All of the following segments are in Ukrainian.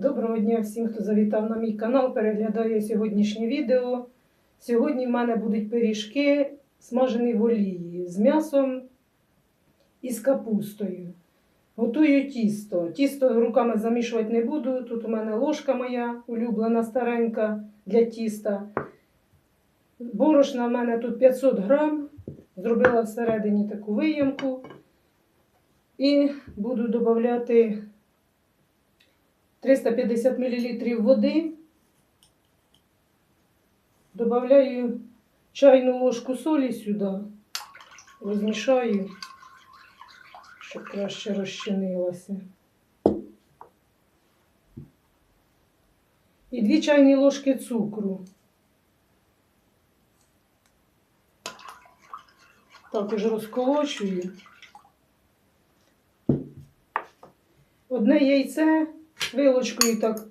Доброго дня всім, хто завітав на мій канал, переглядає сьогоднішнє відео. Сьогодні в мене будуть пиріжки, смажені в олії з м'ясом і з капустою. Готую тісто. Тісто руками замішувати не буду. Тут у мене ложка моя улюблена старенька для тіста. Борошна в мене тут 500 грам. Зробила всередині таку виємку. І буду додати 350 мл води. Добавляю чайну ложку солі сюди, розмішаю, щоб краще розчинилося. І 2 чайні ложки цукру. Також розколочую. Одне яйце вилочкою так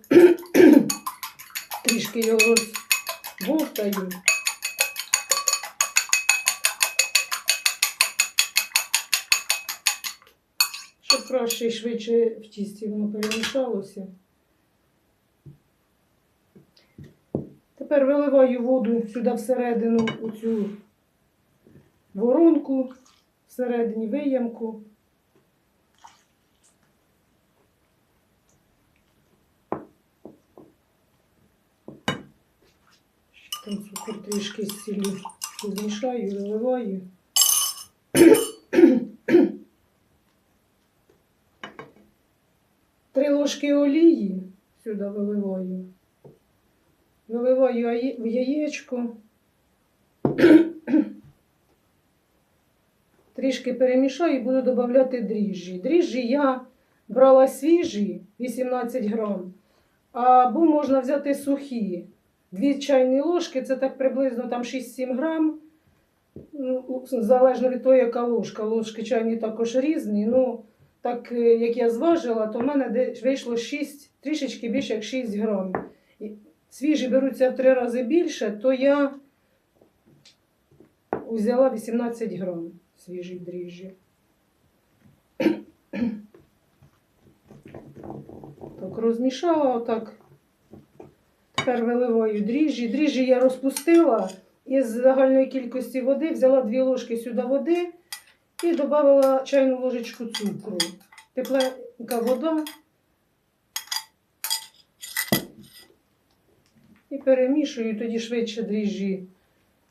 трішки його розбовтаю. Щоб краще і швидше в тісті воно перемішалося. Тепер виливаю воду сюди всередину у цю воронку, всередині виямку. Там цукор трішки з сіллю змішаю, виливаю. Три ложки олії сюди виливаю. Виливаю в яєчко. Трішки перемішаю і буду додавати дріжджі. Дріжджі я брала свіжі 18 грам, або можна взяти сухі. Дві чайні ложки, це так приблизно там 6-7 грам. Ну, Залежно від того, яка ложка. Ложки чайні також різні. Ну, так е, як я зважила, то в мене вийшло 6, трішечки більше як 6 грам. Свіжі беруться в три рази більше, то я взяла 18 грам свіжі дріжджі. Так, розмішала отак. Тепер дріжджі. Дріжджі я розпустила із загальної кількості води, взяла 2 ложки сюди води і додала чайну ложечку цукру. Тепленька вода. І перемішую, тоді швидше дріжджі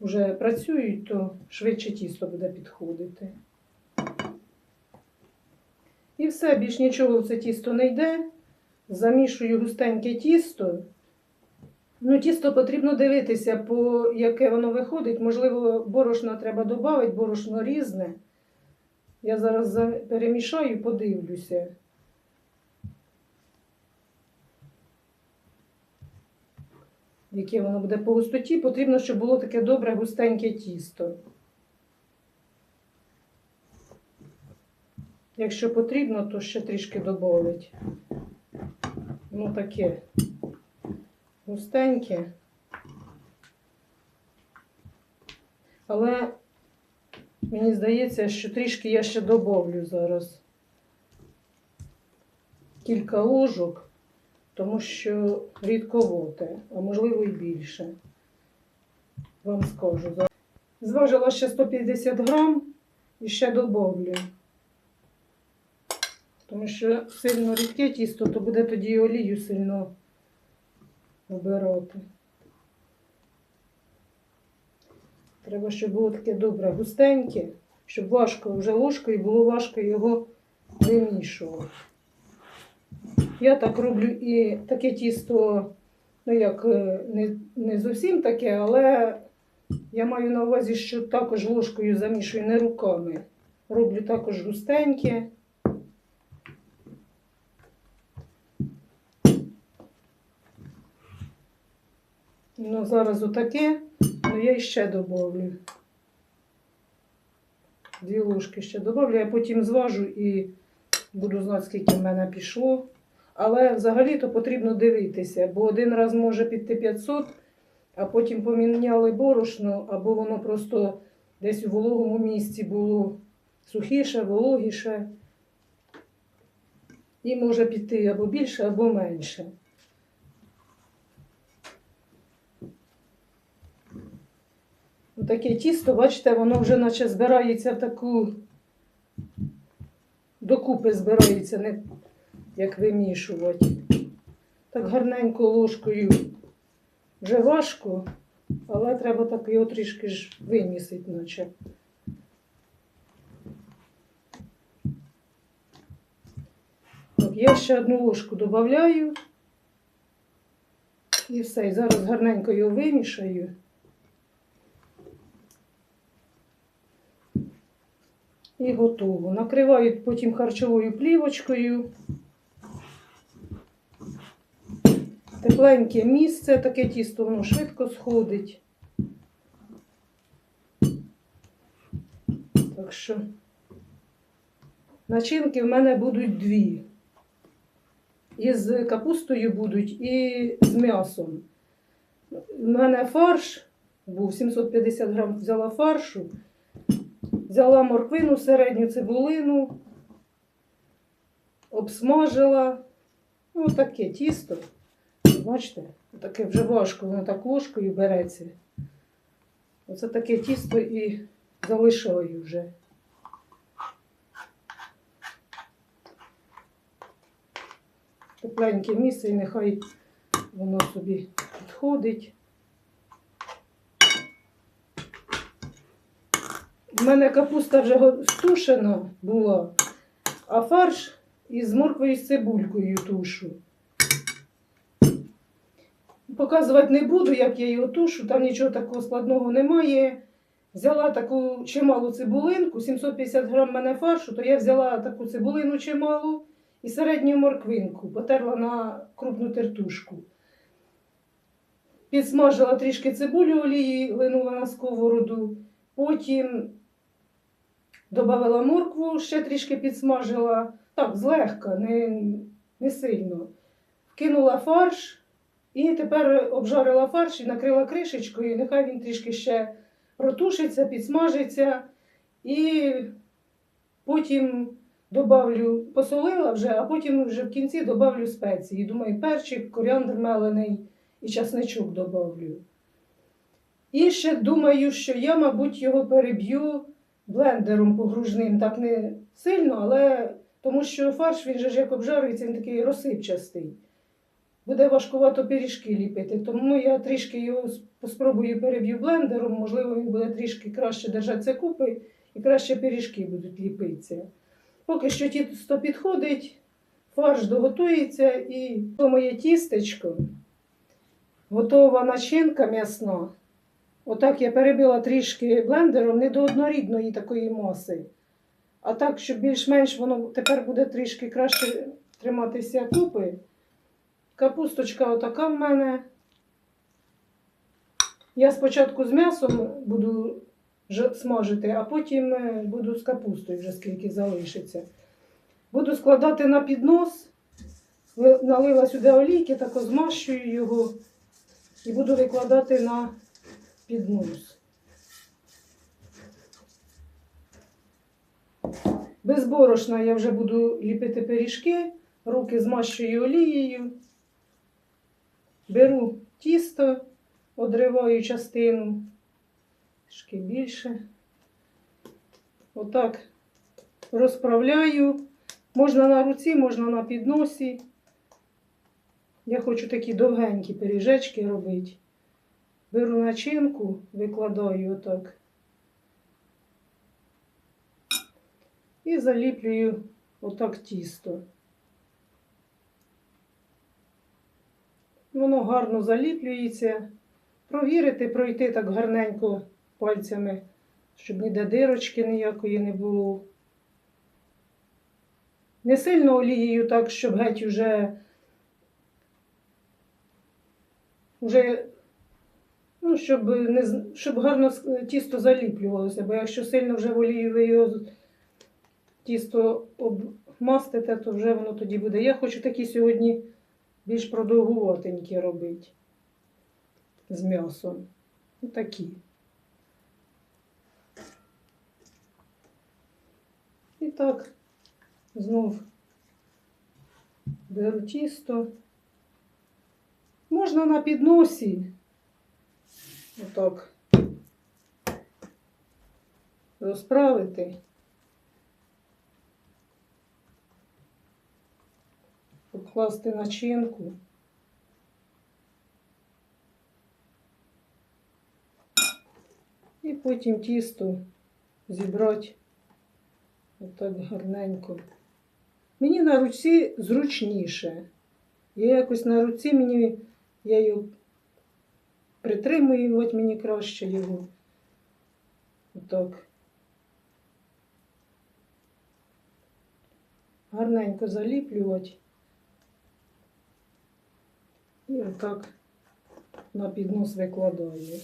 вже працюють, то швидше тісто буде підходити. І все, більш нічого в це тісто не йде. Замішую густеньке тісто. Ну, тісто потрібно дивитися, по яке воно виходить. Можливо, борошна треба додати, борошно різне. Я зараз за- перемішаю, подивлюся. Яке воно буде по густоті, потрібно, щоб було таке добре густеньке тісто. Якщо потрібно, то ще трішки додавить. Ну, таке густеньке. Але мені здається, що трішки я ще добавлю зараз кілька ложок, тому що рідковоте, а можливо і більше. Вам скажу. Зважила ще 150 грам і ще добавлю. Тому що сильно рідке тісто, то буде тоді олію сильно вбирати. Треба, щоб було таке добре густеньке, щоб важко вже ложкою було важко його вимішувати. Я так роблю і таке тісто, ну як е, не, не зовсім таке, але я маю на увазі, що також ложкою замішую, не руками. Роблю також густеньке. Ну, зараз отаке, ну я ще добавлю. Дві ложки ще добавлю, я потім зважу і буду знати, скільки в мене пішло. Але взагалі-то потрібно дивитися, бо один раз може піти 500, а потім поміняли борошно, або воно просто десь у вологому місці було сухіше, вологіше. І може піти або більше, або менше. Таке тісто, бачите, воно вже наче збирається в таку докупи збирається, не як вимішувати. Так гарненько ложкою вже важко, але треба так його трішки ж вимісити, наче. Так, я ще одну ложку додаю. І все. Зараз гарненько його вимішаю. І готово. Накриваю потім харчовою плівочкою. Тепленьке місце, таке тісто, воно швидко сходить. Так що начинки в мене будуть дві. І з капустою будуть, і з м'ясом. У мене фарш був 750 грам взяла фаршу. Взяла морквину середню цибулину, обсмажила. Ну, таке тісто. Бачите, таке вже важко, воно так ложкою береться. Оце таке тісто і залишаю вже. Тепленьке місце і нехай воно собі підходить. У мене капуста вже стушена була, а фарш із морквою з цибулькою тушу. Показувати не буду, як я його тушу, там нічого такого складного немає. Взяла таку чималу цибулинку, 750 грам мене фаршу, то я взяла таку цибулину чималу і середню морквинку, потерла на крупну тертушку. Підсмажила трішки цибулю олії, линула на сковороду. Потім додала моркву, ще трішки підсмажила. Так, злегка, не, не сильно. Вкинула фарш і тепер обжарила фарш і накрила кришечкою. Нехай він трішки ще протушиться, підсмажиться. І потім добавлю, посолила вже, а потім вже в кінці добавлю спеції. Думаю, перчик, коріандр мелений і часничок добавлю. І ще думаю, що я, мабуть, його переб'ю блендером погружним, так не сильно, але тому що фарш він же ж як обжарюється, він такий розсипчастий. Буде важкувато пиріжки ліпити, тому я трішки його спробую переб'ю блендером, можливо, він буде трішки краще держатися купи і краще пиріжки будуть ліпитися. Поки що тісто підходить, фарш доготується і моє тістечко, готова начинка м'ясна. Отак я перебила трішки блендером не до однорідної такої маси. А так, щоб більш-менш воно тепер буде трішки краще триматися купи. Капусточка отака в мене. Я спочатку з м'ясом буду смажити, а потім е, буду з капустою, вже скільки залишиться. Буду складати на піднос, налила сюди олійки, так змащую його і буду викладати на піднос. Без борошна я вже буду ліпити пиріжки, руки змащую олією. Беру тісто, одриваю частину, трішки більше. Отак розправляю. Можна на руці, можна на підносі. Я хочу такі довгенькі пиріжечки робити. Беру начинку, викладаю отак. І заліплюю отак тісто. Воно гарно заліплюється. Провірити, пройти так гарненько пальцями, щоб ніде дирочки ніякої не було. Не сильно олією так, щоб геть уже, уже ну, щоб, не, щоб гарно тісто заліплювалося, бо якщо сильно вже в олію ви його тісто обмастите, то вже воно тоді буде. Я хочу такі сьогодні більш продовгуватенькі робити з м'ясом. Ну, Такі. І так, знов беру тісто. Можна на підносі. Отак. розправити. Покласти начинку. І потім тісто зібрати отак гарненько. Мені на руці зручніше. Я якось на руці мені, я його притримую, от мені краще його. Отак. Гарненько заліплювати. І отак на піднос викладаю.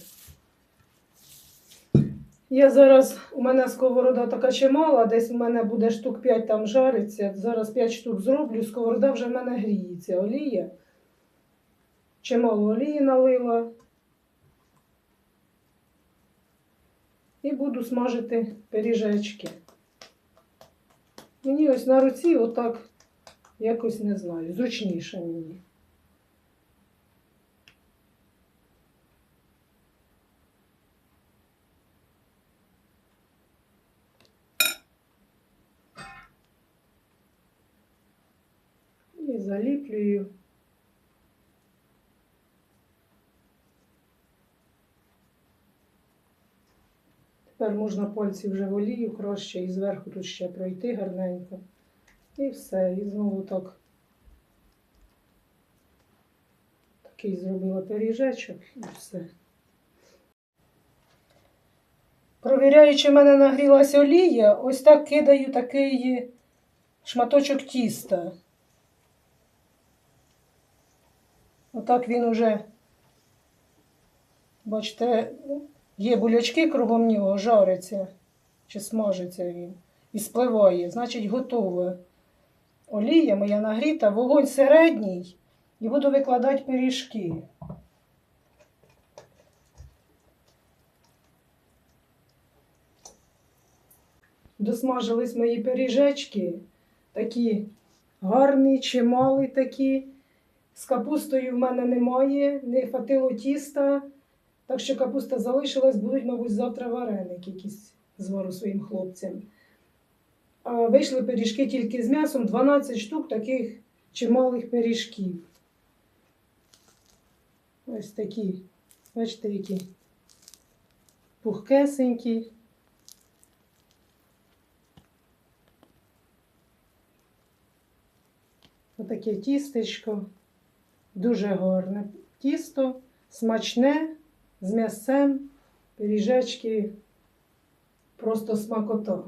Я зараз, у мене сковорода така чимала, десь у мене буде штук 5 там жариться. Зараз 5 штук зроблю, сковорода вже в мене гріється. Олія. Чимало олії налила. І буду смажити пиріжечки. Мені ось на руці отак якось не знаю, зручніше мені. І заліплюю. Тепер можна пальці вже в олію краще і зверху тут ще пройти гарненько. І все. І знову так. Такий зробила пиріжечок і все. Провіряючи, в мене нагрілася олія, ось так кидаю такий шматочок тіста. Отак він уже, бачите, є булячки кругом нього, жариться чи смажиться він і спливає, значить готове. Олія моя нагріта, вогонь середній і буду викладати пиріжки. Досмажились мої пиріжечки, такі гарні, чималі такі. З капустою в мене немає, не хватило тіста, так що капуста залишилась, будуть, мабуть, завтра вареники якісь звару своїм хлопцям. А вийшли пиріжки тільки з м'ясом, 12 штук таких чималих пиріжків. Ось такі, бачите, які пухкесенькі. Отаке тістечко. Дуже гарне тісто, смачне, з м'ясцем, пиріжечки, просто смакота.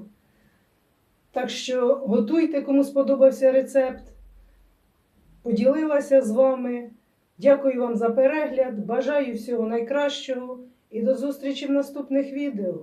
Так що готуйте, кому сподобався рецепт. Поділилася з вами. Дякую вам за перегляд. Бажаю всього найкращого і до зустрічі в наступних відео.